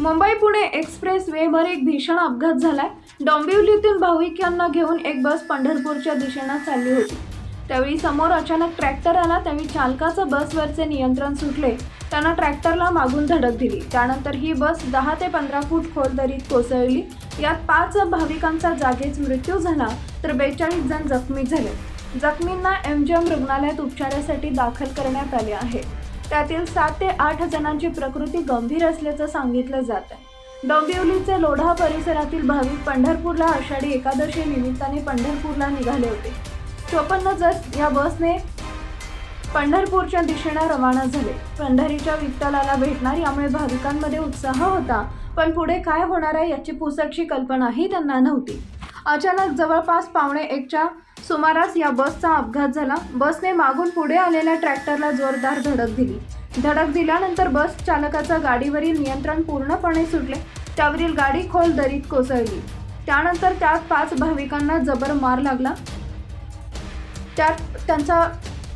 Mumbai Pune express वेवर एक भीषण अपघात झालाय. डोंबिवलीतून भाविकांना घेऊन एक बस पंढरपूरच्या दिशेनं चालली होती. त्यावेळी समोर अचानक ट्रॅक्टर आला त्यावेळी चालकाचं बसवरचे नियंत्रण सुटले. त्यानं ट्रॅक्टरला मागून धडक दिली. त्यानंतर ही बस दहा ते पंधरा फूट खोल दरीत कोसळली. यात पाच भाविकांचा जागीच मृत्यू झाला तर बेचाळीस जण जखमी झाले. जखमींना एमजीएम रुग्णालयात उपचारासाठी दाखल करण्यात आले आहे. त्यातील सात ते आठ जणांची प्रकृती गंभीर असल्याचं सांगितलं जात आहे. डोंबिवलीचे लोढा परिसरातील भाविक पंढरपूरला आषाढी एकादशी निमित्ताने पंढरपूरला निघाले होते. चोपन्न जण या बसने पंढरपूरच्या दिशेनं रवाना झाले. पंढरीच्या विठ्ठलाला भेटणार यामुळे भाविकांमध्ये उत्साह होता पण पुढे काय होणार आहे याची पुसटशी कल्पनाही त्यांना नव्हती. अचानक जवळपास पावणे एकच्या सुमारास या बसचा अपघात झाला. बसने मागून पुढे आलेल्या ट्रॅक्टरला जोरदार धडक दिली. धडक दिल्यानंतर बस चालकाचा गाडीवरील नियंत्रण पूर्णपणे सुटले. त्यावरील गाडी खोल दरीत कोसळली. त्यानंतर त्यात पाच भाविकांना जबर मार लागला. त्यात त्यांचा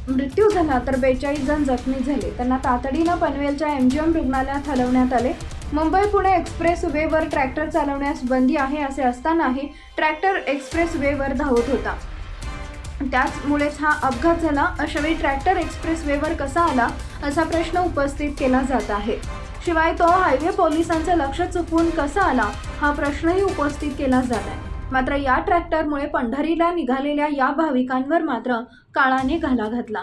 मृत्यू झाला तर बेचाळीस जण जखमी झाले. त्यांना तातडीनं पनवेलच्या एम जी एम रुग्णालयात हलवण्यात आले. मुंबई पुणे एक्सप्रेस वेवर ट्रॅक्टर चालवण्यास बंदी आहे असे असतानाही ट्रॅक्टर एक्सप्रेस वेवर धावत होता. त्याचमुळेच हा अपघात झाला. अशावेळी ट्रॅक्टर एक्सप्रेस वेवर कसा आला असा प्रश्न उपस्थित केला जात आहे. शिवाय तो हायवे पोलिसांचं लक्ष चुकवून कसा आला हा प्रश्नही उपस्थित केला जात आहे. मात्र या ट्रॅक्टरमुळे पंढरीला निघालेल्या या भाविकांवर मात्र काळाने घाला घातला.